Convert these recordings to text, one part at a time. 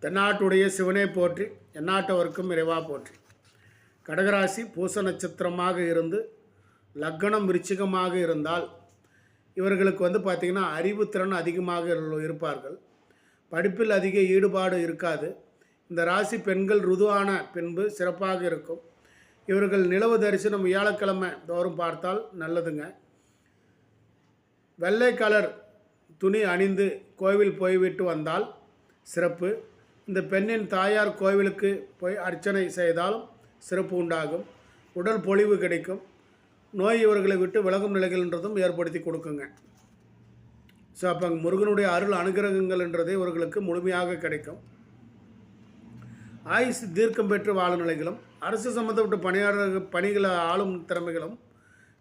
தென்னாட்டுடைய சிவனே போற்றி எந்நாட்டவர்க்கும் இறைவா போற்றி. கடகராசி பூச நட்சத்திரமாக இருந்து லக்கணம் விருச்சிகமாக இருந்தால் இவர்களுக்கு வந்து பார்த்திங்கன்னா அறிவுத்திறன் அதிகமாக இரு- இருப்பார்கள். படிப்பில் அதிக ஈடுபாடு இருக்காது. இந்த ராசி பெண்கள் ருதுவான பின்பு சிறப்பாக இருக்கும். இவர்கள் நிலவு தரிசனம் வியாழக்கிழமை தோறும் பார்த்தால் நல்லதுங்க. வெள்ளை கலர் துணி அணிந்து கோவில் போய்விட்டு வந்தால் சிறப்பு. இந்த பெண்ணின் தாயார் கோவிலுக்கு போய் அர்ச்சனை செய்தாலும் சிறப்பு உண்டாகும். உடல் பொலிவு கிடைக்கும். நோய் இவர்களை விட்டு விலகும் நிலைகள்ன்றதும் ஏற்படுத்தி கொடுக்குங்க. ஸோ அப்போ முருகனுடைய அருள் அனுகிரகங்கள்ன்றதே இவர்களுக்கு முழுமையாக கிடைக்கும். ஆயுசு தீர்க்கம் பெற்று வாழும் நிலைகளும் அரசு சம்மந்தப்பட்ட பணியாளர் பணிகளை ஆளும் திறமைகளும்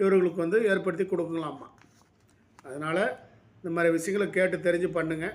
இவர்களுக்கு வந்து ஏற்படுத்தி கொடுக்கலாமா? அதனால் இந்த மாதிரி விஷயங்களை கேட்டு தெரிஞ்சு பண்ணுங்கள்